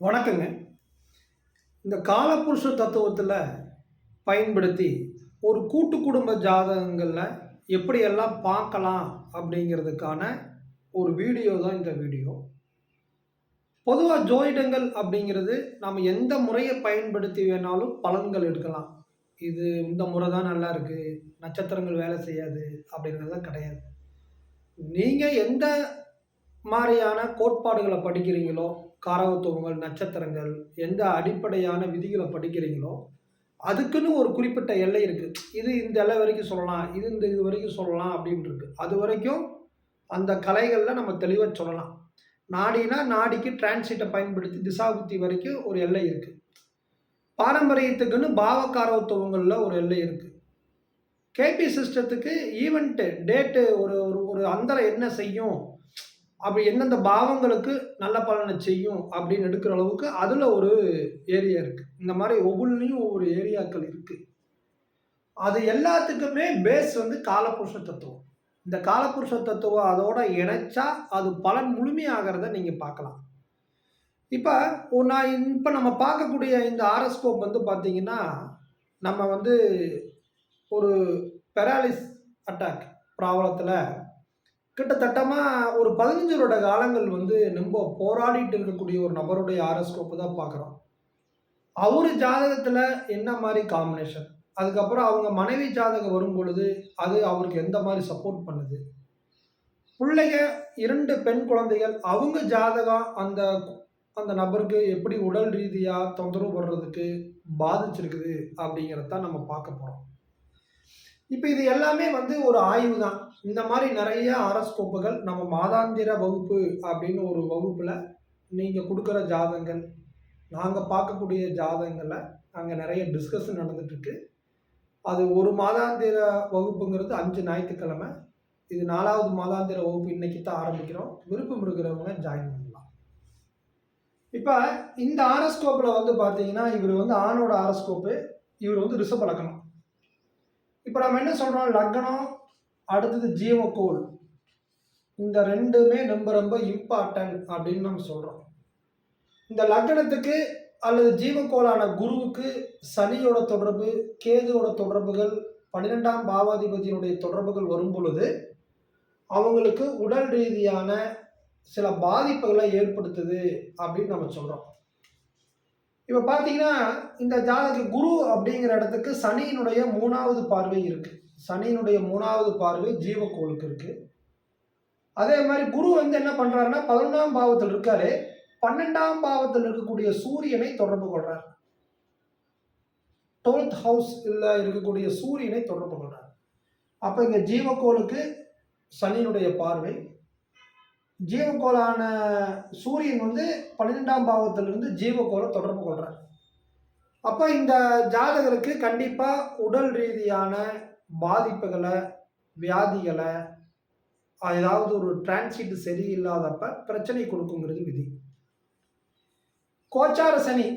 வணக்கங்க. இந்த காலப்புருஷ தத்துவத்தில் பயன்படுத்தி ஒரு கூட்டு குடும்ப ஜாதகங்களில் எப்படியெல்லாம் பார்க்கலாம் அப்படிங்கிறதுக்கான ஒரு வீடியோ தான் இந்த வீடியோ. பொதுவாக ஜோதிடங்கள் அப்படிங்கிறது நாம் எந்த முறையை பயன்படுத்தி வேணாலும் பலன்கள் எடுக்கலாம். இது இந்த முறை தான் நல்லா இருக்குது நட்சத்திரங்கள் வேலை செய்யாது அப்படிங்கிறதெல்லாம் கிடையாது. நீங்கள் எந்த மாதிரியான கோட்பாடுகளை படிக்கிறீங்களோ காரகத்துவங்கள் நட்சத்திரங்கள் எந்த அடிப்படையான விதிகளை படிக்கிறீங்களோ அதுக்குன்னு ஒரு குறிப்பிட்ட எல்லை இருக்குது இது இந்த எல்லை வரைக்கும் சொல்லலாம் இது இந்த இது வரைக்கும் சொல்லலாம் அப்படின்னு இருக்கு அது வரைக்கும் அந்த கலைகளில் நம்ம தெளிவாக சொல்லலாம். நாடினா நாடிக்கு டிரான்சிட்டை பயன்படுத்தி திசாபுத்தி வரைக்கும் ஒரு எல்லை இருக்குது பாரம்பரியத்துக்குன்னு பாவகாரத்துவங்களில் ஒரு எல்லை இருக்குது கேபி சிஸ்டத்துக்கு ஈவெண்ட்டு டேட்டு ஒரு ஒரு ஒரு அந்தரம் என்ன செய்யும்? அப்படி எந்தெந்த பாவங்களுக்கு நல்ல பலனை செய்யும் அப்படின்னு எடுக்கிற அளவுக்கு அதில் ஒரு ஏரியா இருக்குது இந்த மாதிரி ஒவ்வொன்றையும் ஒவ்வொரு ஏரியாக்கள் இருக்குது அது எல்லாத்துக்குமே பேஸ் வந்து காலபுருஷ தத்துவம். இந்த காலபுருஷ தத்துவம் அதோட இணைச்சா அது பலன் முழுமையாகிறத நீங்கள் பார்க்கலாம். இப்போ நான் இப்போ நம்ம பார்க்கக்கூடிய இந்த ஆரஸ்கோப் வந்து பார்த்திங்கன்னா நம்ம வந்து ஒரு பெராலிஸ் அட்டாக் ப்ராப்ளத்தில் கிட்டத்தட்டமாக ஒரு பதினஞ்சு வருட காலங்கள் வந்து ரொம்ப போராடிட்டு இருக்கக்கூடிய ஒரு நபருடைய ஆரஸ்கோப்பு தான் பார்க்குறோம். அவர் ஜாதகத்தில் என்ன மாதிரி காம்பினேஷன் அதுக்கப்புறம் அவங்க மனைவி ஜாதகம் வரும் பொழுது அது அவருக்கு எந்த மாதிரி சப்போர்ட் பண்ணுது? பிள்ளைங்க இரண்டு பெண் குழந்தைகள் அவங்க ஜாதகம் அந்த அந்த நபருக்கு எப்படி உடல் ரீதியாக தொந்தரவு படுறதுக்கு பாதிச்சிருக்குது அப்படிங்கிறத நம்ம பார்க்க போகிறோம் இப்போ இது எல்லாமே வந்து ஒரு ஆய்வு தான் இந்த மாதிரி நிறைய ஆரஸ்கோப்புகள் நம்ம மாதாந்திர வகுப்பு அப்படின்னு ஒரு வகுப்பில் நீங்கள் கொடுக்குற ஜாதகங்கள் நாங்கள் பார்க்கக்கூடிய ஜாதகங்களில் அங்கே நிறைய டிஸ்கஷன் நடந்துட்டுருக்கு. அது ஒரு மாதாந்திர வகுப்புங்கிறது அஞ்சு ஞாயிற்றுக்கிழமை. இது நாலாவது மாதாந்திர வகுப்பு இன்னைக்கு தான் ஆரம்பிக்கிறோம். விருப்பம் இருக்கிறவங்க ஜாயின் பண்ணலாம். இப்போ இந்த ஆரஸ்கோப்பில் வந்து பார்த்தீங்கன்னா இவர் வந்து ஆணோட ஆரஸ்கோப்பு இவர் வந்து ரிஷப இப்போ நம்ம என்ன சொல்கிறோம் லக்னம் அடுத்தது ஜீவக்கோள் இந்த ரெண்டுமே ரொம்ப ரொம்ப இம்பார்ட்டன்ட் அப்படின்னு நம்ம சொல்கிறோம் இந்த லக்னத்துக்கு அல்லது ஜீவக்கோளான குருவுக்கு சனியோட தொடர்பு கேதுவோட தொடர்புகள் பன்னிரெண்டாம் பாவாதிபதியினுடைய தொடர்புகள் வரும் பொழுது அவங்களுக்கு உடல் ரீதியான சில பாதிப்புகளை ஏற்படுத்துது அப்படின்னு நம்ம சொல்கிறோம் இப்போ பார்த்தீங்கன்னா இந்த ஜாதக குரு அப்படிங்கிற இடத்துக்கு சனியினுடைய மூணாவது பார்வை இருக்கு. சனியினுடைய மூணாவது பார்வை ஜீவக்கோளுக்கு இருக்கு. அதே மாதிரி குரு வந்து என்ன பண்றாருன்னா பதினொன்றாம் பாவத்தில் இருக்காரு. பன்னெண்டாம் பாவத்தில் இருக்கக்கூடிய சூரியனை தொடர்பு கொள்றார். டுவெல்த் ஹவுஸ் இல்லை இருக்கக்கூடிய சூரியனை தொடர்பு கொள்றார். அப்போ இங்கே ஜீவக்கோளுக்கு சனியினுடைய பார்வை ஜீவக்கோளான சூரியன் வந்து பன்னிரெண்டாம் பாவத்திலிருந்து ஜீவக்கோளை தொடர்பு கொள்கிறார் அப்போ இந்த ஜாதகருக்கு கண்டிப்பாக உடல் ரீதியான பாதிப்புகளை வியாதிகளை ஏதாவது ஒரு டிரான்சிட் சரியில்லாதப்ப பிரச்சனை கொடுக்குங்கிறது விதி. கோச்சார சனி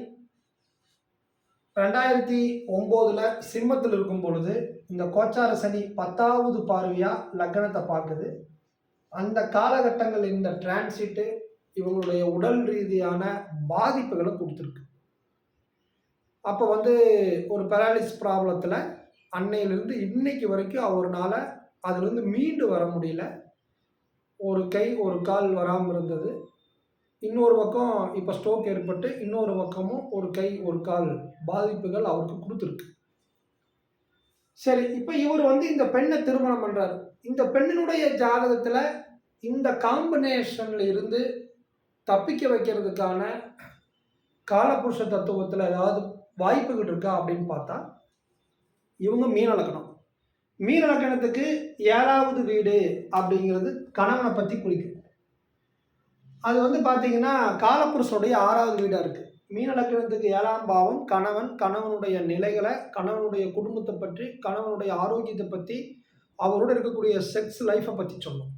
ரெண்டாயிரத்தி ஒம்போதில் சிம்மத்தில் இருக்கும் பொழுது இந்த கோச்சார சனி பத்தாவது பார்வையாக லக்னத்தை பார்க்குது. அந்த காலகட்டங்கள் இந்த டிரான்சிட்டு இவங்களுடைய உடல் ரீதியான பாதிப்புகளை கொடுத்துருக்கு. அப்போ வந்து ஒரு பெராலிஸ் ப்ராப்ளத்தில் அன்னையிலேருந்து இன்னைக்கு வரைக்கும் அவர்னால அதுலேருந்து மீண்டு வர முடியல. ஒரு கை ஒரு கால் வராமல் இருந்தது. இன்னொரு பக்கம் இப்போ ஸ்ட்ரோக் ஏற்பட்டு இன்னொரு பக்கமும் ஒரு கை ஒரு கால் பாதிப்புகள் அவருக்கு கொடுத்துருக்கு. சரி இப்போ இவர் வந்து இந்த பெண்ணை திருமணம் பண்ணுறாரு இந்த பெண்ணினுடைய ஜாதகத்தில் இந்த காம்பினேஷனில் இருந்து தப்பிக்க வைக்கிறதுக்கான காலபுருஷ தத்துவத்தில் ஏதாவது வாய்ப்புகள் இருக்கா அப்படின்னு பார்த்தா இவங்க மீனலக்கணம் மீனலக்கணத்துக்கு ஏழாவது வீடு அப்படிங்கிறது கணவனை பற்றி குறிக்கும். அது வந்து பார்த்தீங்கன்னா காலப்புருஷனுடைய ஆறாவது வீடாக இருக்குது மீனலக்கணத்துக்கு ஏழாம் பாவம் கணவன் கணவனுடைய நிலைகளை கணவனுடைய குடும்பத்தை பற்றி கணவனுடைய ஆரோக்கியத்தை பற்றி அவரோட இருக்கக்கூடிய செக்ஸ் லைஃப்பை பற்றி சொல்லணும்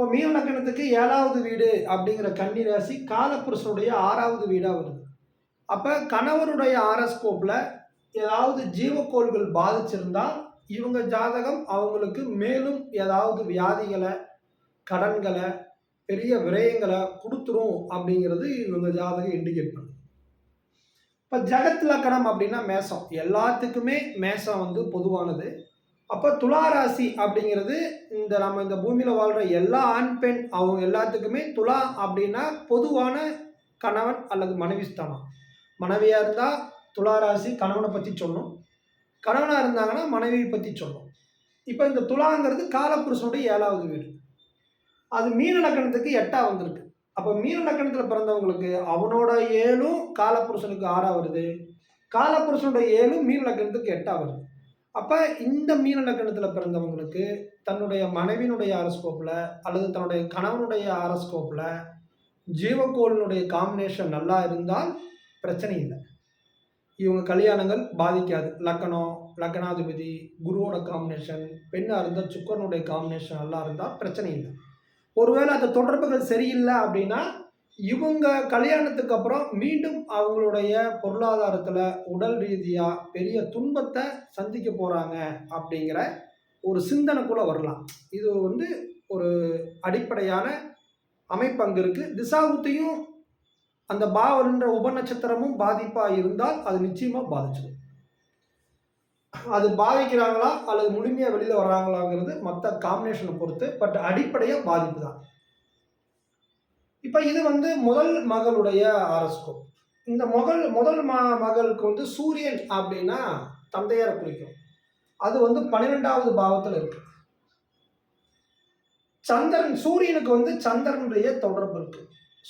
அப்போ மீன லக்கணத்துக்கு ஏழாவது வீடு அப்படிங்கிற கன்னி ராசி காலப்புருஷனுடைய ஆறாவது வீடாக வருது அப்போ கணவனுடைய ஆரஸ்கோப்பில் ஏதாவது ஜீவக்கோள்கள் பாதிச்சிருந்தால் இவங்க ஜாதகம் அவங்களுக்கு மேலும் ஏதாவது வியாதிகளை கடன்களை பெரிய விரயங்களை கொடுத்துரும் அப்படிங்கிறது இவங்க ஜாதகம் இண்டிகேட் பண்ணுது. இப்போ ஜகத் லக்கணம் அப்படின்னா மேசம் எல்லாத்துக்குமே மேசம் வந்து பொதுவானது. அப்போ துலா ராசி அப்படிங்கிறது இந்த நம்ம இந்த பூமியில் வாழ்கிற எல்லா ஆண், பெண் அவங்க எல்லாத்துக்குமே துலா அப்படின்னா பொதுவான கணவன் அல்லது மனைவி ஸ்தானம். மனைவியாக இருந்தால் துளாராசி கணவனை பற்றி சொல்லணும் கணவனாக இருந்தாங்கன்னா மனைவியை பற்றி சொல்லணும் இப்போ இந்த துலாங்கிறது காலபுருஷனுடைய ஏழாவது வீடு. அது மீன லக்கணத்துக்கு எட்டாக வந்திருக்கு. அப்போ மீன லக்கணத்தில் பிறந்தவங்களுக்கு அவனோட 7ம் காலபுருஷனுக்கு 6ஆ வருது. காலப்புருஷனுடைய ஏழும் மீன லக்கணத்துக்கு எட்டாக வருது. அப்ப இந்த மீன லக்கணத்துல பிறந்தவங்களுக்கு தன்னுடைய மனைவியினுடைய ஹாரோஸ்கோப்ல அல்லது தன்னுடைய கணவனுடைய ஹாரோஸ்கோப்ல ஜீவக்கோளினுடைய காம்பினேஷன் நல்லா இருந்தால் பிரச்சனை இல்லை இவங்க கல்யாணங்கள் பாதிக்காது. லக்கணம், லக்னாதிபதி, குருவோட காம்பினேஷன், பெண்ணாக இருந்தால் சுக்கரனுடைய காம்பினேஷன் நல்லா இருந்தால் பிரச்சனை இல்லை ஒருவேளை அந்த தொடர்புகள் சரியில்லை அப்படின்னா, இவங்க கல்யாணத்துக்கு அப்புறம் மீண்டும் அவங்களுடைய பொருளாதாரத்தில் உடல் ரீதியாக பெரிய துன்பத்தை சந்திக்க போகிறாங்க அப்படிங்கிற ஒரு சிந்தனைக்குள்ள வரலாம். இது வந்து ஒரு அடிப்படையான அமைப்பு அங்கே இருக்குது திசாவுத்தையும் அந்த பாவன்ற உபநட்சத்திரமும் பாதிப்பாக இருந்தால் அது நிச்சயமாக பாதிச்சிடும். அது பாதிக்கிறாங்களா அல்லது முழுமையாக வெளியில் வர்றாங்களாங்கிறது மற்ற காம்பினேஷனை பொறுத்து. பட் அடிப்படையாக பாதிப்பு தான். இப்போ இது வந்து முதல் மகளுடைய ஹாரோஸ்கோப். இந்த முதல் முதல் ம மகளுக்கு வந்து சூரியன் அப்படின்னா தந்தையார குறிக்கும். அது வந்து பன்னிரெண்டாவது பாவத்தில் இருக்கு. சந்திரன் சூரியனுக்கு வந்து சந்திரனுடைய தொடர்பு இருக்கு.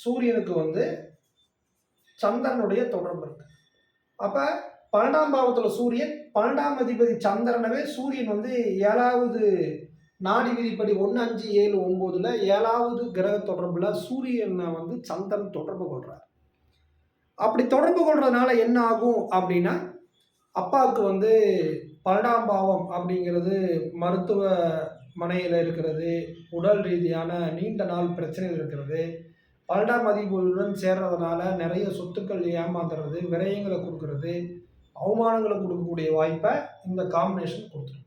சூரியனுக்கு வந்து சந்திரனுடைய தொடர்பு இருக்கு. அப்ப பன்னெண்டாம் பாவத்தில் சூரியன், 12ஆம் அதிபதி சந்திரனவே சூரியன் வந்து ஏழாவது நாடி விதிப்படி 1, 5, 7, 9ல 7வது கிரக தொடர்புல சூரியனை வந்து சந்திரன் தொடர்பு கொள்கிறார் அப்படி தொடர்பு கொள்றதுனால என்ன ஆகும் அப்படின்னா, அப்பாவுக்கு வந்து 12ஆம் பாவம் அப்படிங்கிறது மருத்துவ மனையில் இருக்கிறது, உடல் ரீதியான நீண்ட நாள் பிரச்சனைகள் இருக்கிறது, 12ஆம் அதிபதியுடன் சேர்றதுனால நிறைய சொத்துக்கள் ஏமாந்துறது, விரயங்களை கொடுக்கறது அவமானங்களை கொடுக்கக்கூடிய வாய்ப்பை இந்த காம்பினேஷன் குடுத்துரும்.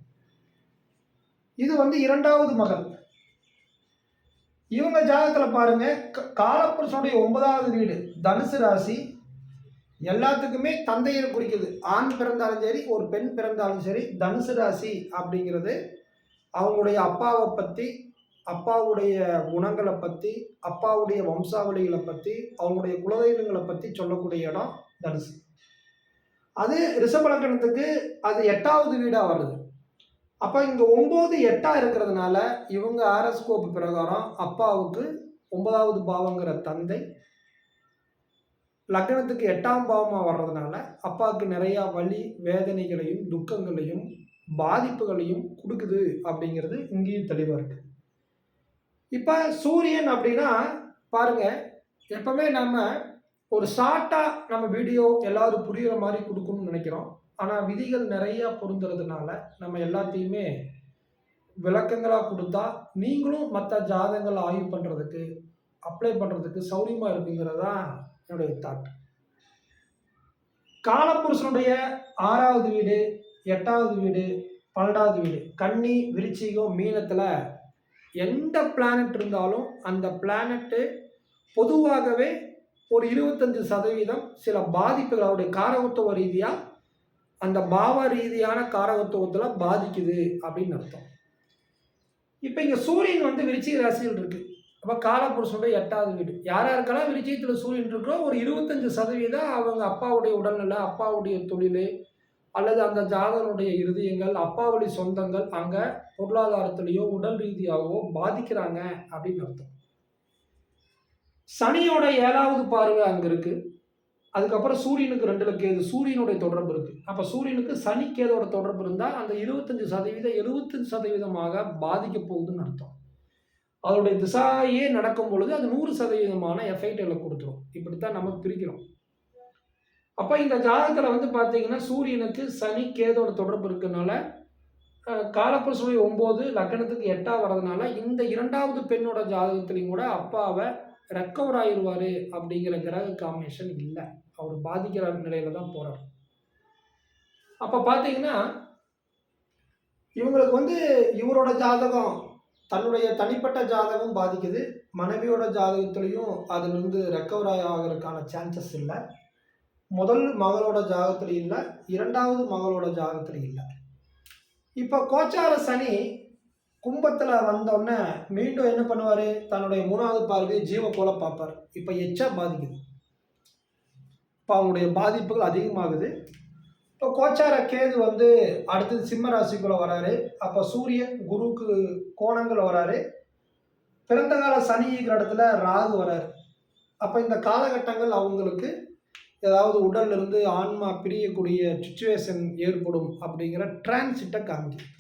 இது வந்து இரண்டாவது மகள். இவங்க ஜாதகத்தில் பாருங்க க காலபுருஷனுடைய 9வது வீடு தனுசு ராசி. எல்லாத்துக்குமே தந்தையை குறிக்குது. ஆண் பிறந்தாலும் சரி, ஒரு பெண் பிறந்தாலும் சரி, தனுசு ராசி அப்படிங்கிறது அவங்களுடைய அப்பாவை பற்றி அப்பாவுடைய குணங்களை பற்றி அப்பாவுடைய வம்சாவளிகளை பற்றி அவங்களுடைய குலதெய்வங்களை பற்றி சொல்லக்கூடிய இடம் தனுசு. அது ரிஷபலக்கணத்துக்கு அது எட்டாவது வீடாக வருது. அப்போ இங்கே ஒம்பது எட்டாக இருக்கிறதுனால இவங்க ஆரஸ்கோப் பிரகாரம் அப்பாவுக்கு ஒன்பதாவது பாவங்கிற தந்தை லக்னத்துக்கு எட்டாம் பாவமாக வர்றதுனால அப்பாவுக்கு நிறையா வலி, வேதனைகளையும், துக்கங்களையும், பாதிப்புகளையும் கொடுக்குது அப்படிங்கிறது இங்கேயும் தெளிவாக இருக்கு. இப்போ சூரியன் அப்படின்னா பாருங்க, எப்பவுமே நம்ம ஒரு ஷார்ட்டாக நம்ம வீடியோ எல்லாரும் புரிகிற மாதிரி கொடுக்கணும்னு நினைக்கிறோம் ஆனால் விதிகள் நிறையா பொருந்துறதுனால நம்ம எல்லாத்தையுமே விளக்கங்களாக கொடுத்தா நீங்களும் மற்ற ஜாதங்கள் ஆய்வு பண்ணுறதுக்கு அப்ளை பண்ணுறதுக்கு சௌரியமாக இருக்குங்கிறது தான் என்னுடைய தாட். காலபுருஷனுடைய ஆறாவது வீடு, எட்டாவது வீடு, 12வது வீடு. கன்னி, விருச்சிகம், மீனத்தில் எந்த பிளானட் இருந்தாலும் அந்த பிளானட்டு பொதுவாகவே ஒரு 25% சில பாதிப்புகள் அவருடைய காரகத்துவ ரீதியாக அந்த பாவ ரீதியான காரகத்துவத்தில் பாதிக்குது அப்படின்னு அர்த்தம். இப்போ இங்கே சூரியன் வந்து விருச்சிக ராசியில் இருக்கு. அப்போ காலபுருஷனுடைய எட்டாவது வீடு. யார் யாருக்கெல்லாம் விருச்சிகத்துல சூரியன் இருக்கிறோ ஒரு 25% அவங்க அப்பாவுடைய உடல்நிலை, அப்பாவுடைய தொழிலு அல்லது அந்த ஜாதகனுடைய இருதயங்கள், அப்பாவுடைய சொந்தங்கள் அங்கே பொருளாதாரத்திலேயோ உடல் ரீதியாகவோ பாதிக்கிறாங்க அப்படின்னு அர்த்தம். சனியோட ஏழாவது பார்வை அங்கே இருக்குது அதுக்கப்புறம் சூரியனுக்கு 2ல கேது. சூரியனுடைய தொடர்பு இருக்குது அப்போ சூரியனுக்கு சனி, கேதோட தொடர்பு இருந்தால் அந்த இருபத்தஞ்சு சதவீதம் எழுபத்தஞ்சு சதவீதமாக பாதிக்க போகுதுன்னு அர்த்தம். அதோடைய திசாயே நடக்கும் பொழுது அது 100%மான எஃபெக்ட்கள குடுத்துரும். இப்படித்தான் நம்ம பிரிக்கிறோம். அப்போ இந்த ஜாதகத்தில் வந்து பார்த்தீங்கன்னா, சூரியனுக்கு சனி, கேதோட தொடர்பு இருக்கிறதுனால அ ஒம்பது 9 லக்னத்துக்கு 8ஆ வர்றதுனால, இந்த இரண்டாவது பெண்ணோட ஜாதகத்திலையும் கூட அப்பாவை ரெக்கவர் ஆயிடுவார் அப்படிங்கிற கிரக காம்பினேஷன் இல்லை அவர் பாதிக்கிற நிலையில தான் போகிறார் அப்ப பார்த்தீங்கன்னா இவங்களுக்கு வந்து இவரோட ஜாதகம் தன்னுடைய தனிப்பட்ட ஜாதகம் பாதிக்குது. மனைவியோட ஜாதகத்துலேயும் அதிலிருந்து ரெக்கவர் ஆகிறதுக்கான சான்சஸ் இல்லை. முதல் மகளோட ஜாதகத்துல இல்லை இரண்டாவது மகளோட ஜாதகத்துல இல்லை. இப்போ கோச்சார சனி கும்பத்தில் வந்தோடனே மீண்டும் என்ன பண்ணுவார்? தன்னுடைய மூணாவது பார்வையை ஜீவக்கோல பார்ப்பார். இப்போ எச்சா பாதிக்குது. இப்போ அவங்களுடைய பாதிப்புகள் அதிகமாகுது. இப்போ கோச்சார கேது வந்து அடுத்தது சிம்ம ராசிக்குள்ள வராரு. அப்போ சூரியன் குருவுக்கு கோணங்கள் வராரு. பிறந்த கால சனி இடத்துல ராகு வராரு. அப்போ இந்த காலகட்டங்கள் அவங்களுக்கு ஏதாவது உடல்லிருந்து ஆன்மா பிரியக்கூடிய சுச்சுவேஷன் ஏற்படும் அப்படிங்கிற டிரான்சிட்டை காமிக்கும்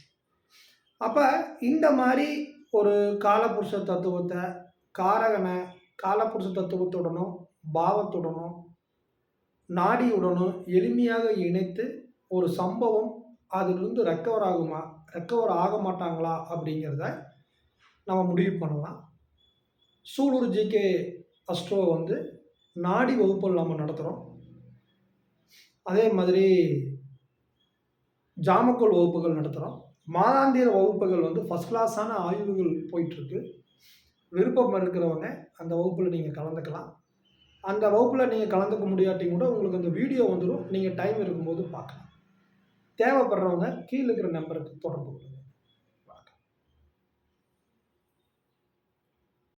அப்போ இந்த மாதிரி ஒரு காலபுருஷ தத்துவத்தை காரகனை காலபுருஷ தத்துவத்துடனும் பாவத்துடனும் நாடியுடனும் எளிமையாக இணைத்து ஒரு சம்பவம் அதிலிருந்து ரெக்கவர் ஆகுமா ரெக்கவர் ஆக மாட்டாங்களா அப்படிங்கிறத நம்ம முடிவு பண்ணலாம். சூலூர் ஜிகே அஸ்ட்ரோ வந்து நாடி வகுப்புகள் நம்ம நடத்துகிறோம் அதே மாதிரி ஜாமக்கோல் வகுப்புகள் நடத்துகிறோம் மாதாந்திர வகுப்புகள் வந்து ஃபஸ்ட் கிளாஸான ஆய்வுகள் போயிட்டுருக்கு விருப்பம் இருக்கிறவங்க அந்த வகுப்பில் நீங்கள் கலந்துக்கலாம். அந்த வகுப்பில் நீங்கள் கலந்துக்க முடியாட்டி கூட உங்களுக்கு அந்த வீடியோ வந்துடும் நீங்கள் டைம் இருக்கும்போது பார்க்கலாம். தேவைப்படுறவங்க கீழே இருக்கிற நம்பருக்கு தொடர்பு கொள்ளுங்கள்